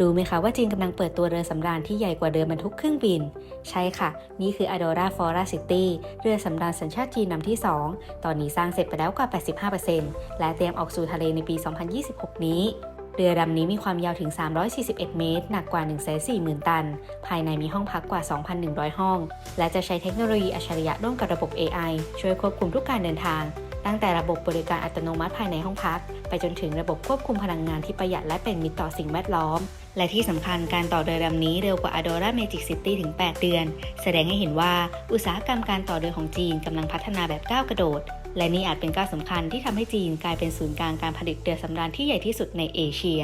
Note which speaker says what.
Speaker 1: รู้ไหมคะว่าจีนกำลังเปิดตัวเรือสำราญที่ใหญ่กว่าเรือบรรทุกเครื่องบิน ใช่ค่ะ นี่คือ Adora Fora City เรือสำราญสัญชาติจีนลำที่ 2 ตอนนี้สร้างเสร็จไปแล้วกว่า 85%และเตรียมออกสู่ทะเลในปี 2026 นี้เรือลำนี้มีความยาวถึง 341 เมตร หนักกว่า 140,000 ตัน ภายในมีห้องพักกว่า 2,100 ห้อง และจะใช้เทคโนโลยีอัจฉริยะร่วมกับระบบ AI ช่วยควบคุมทุกการเดินทาง ตั้งแต่ระบบบริการอัตโนมัติภายในห้องพัก ไปจนถึงระบบควบคุมพลังงานที่ประหยัดและเป็นมิตรต่อสิ่งแวดล้อม และที่สำคัญการต่อเรือลำนี้เร็วกว่า Adora Magic City ถึง 8 เดือน แสดงให้เห็นว่าอุตสาหกรรมการต่อเรือของจีนกำลังพัฒนาแบบก้าวกระโดด และนี่อาจเป็นก้าวสำคัญที่ทำให้จีนกลายเป็นศูนย์กลางการผลิตเรือสำราญที่ใหญ่ที่สุดในเอเชีย